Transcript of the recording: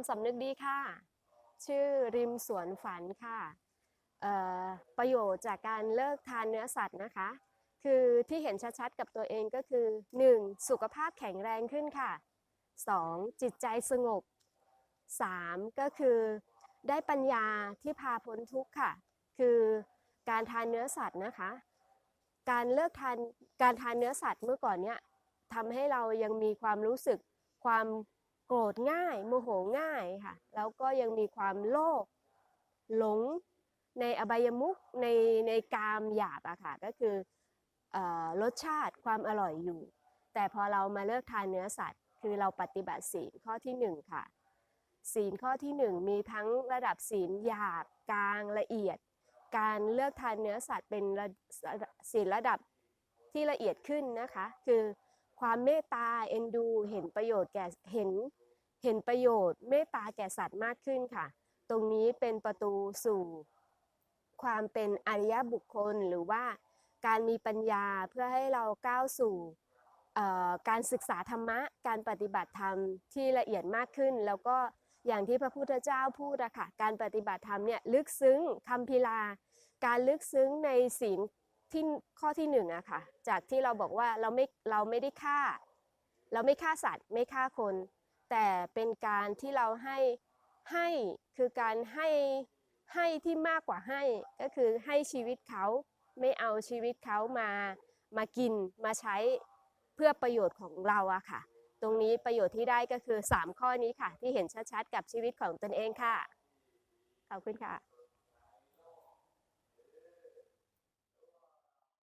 ำสำนึกดีค่ะ ชื่อริมสวนฝันค่ะประโยชน์จากการเลิกทานเนื้อสัตว์นะคะ คือที่เห็นชัดๆกับตัวเองก็คือ 1. สุขภาพแข็งแรงขึ้นค่ะ 2. จิตใจสงบ 3. ก็คือได้ปัญญาที่พาพ้นทุกข์ค่ะ คือการทานเนื้อสัตว์นะคะ การเลิกทานการทานเนื้อสัตว์เมื่อก่อนเนี้ยทำให้เรายังมีความรู้สึกความ โกรธง่ายโมโหง่ายค่ะ แล้วก็ยังมีความโลภหลงในอบายมุขในในกามหยาบอะค่ะก็คืออรสชาติความอร่อยอยู่ แต่พอเรามาเลิกทานเนื้อสัตว์ คือเราปฏิบัติศีลข้อที่หนึ่งค่ะ ศีลข้อที่หนึ่งมีทั้งระดับศีลหยาบกลางละเอียด การเลือกทานเนื้อสัตว์เป็นระศีลระดับที่ละเอียดขึ้นนะคะ คือ ความเมตตาเอ็นดู เห็นประโยชน์แก่เห็นเห็นประโยชน์ เมตตาแก่สัตว์มากขึ้นค่ะ ตรงนี้เป็นประตูสู่ ความเป็นอริยบุคคลหรือว่าการมีปัญญาเพื่อให้เราก้าวสู่การศึกษาธรรมะ การปฏิบัติธรรมที่ละเอียดมากขึ้น แล้วก็อย่างที่พระพุทธเจ้าพูดอะค่ะ การปฏิบัติธรรมเนี่ยลึกซึ้งคำพิลา การลึกซึ้งในศีล ที่ข้อที่หนึ่งอะค่ะ จากที่เราบอกว่าเราไม่เราไม่ได้ฆ่า เราไม่ฆ่าสัตว์ ไม่ฆ่าคน แต่เป็นการที่เราให้ให้คือการให้ให้ที่มากกว่าให้ก็คือให้ชีวิตเขาไม่เอาชีวิตเขามามากินมาใช้เพื่อประโยชน์ของเราอะค่ะ ตรงนี้ประโยชน์ที่ได้ก็คือ 3 ข้อนี้ค่ะ ที่เห็นชัดๆ กับชีวิตของตนเองค่ะ ขอบคุณค่ะ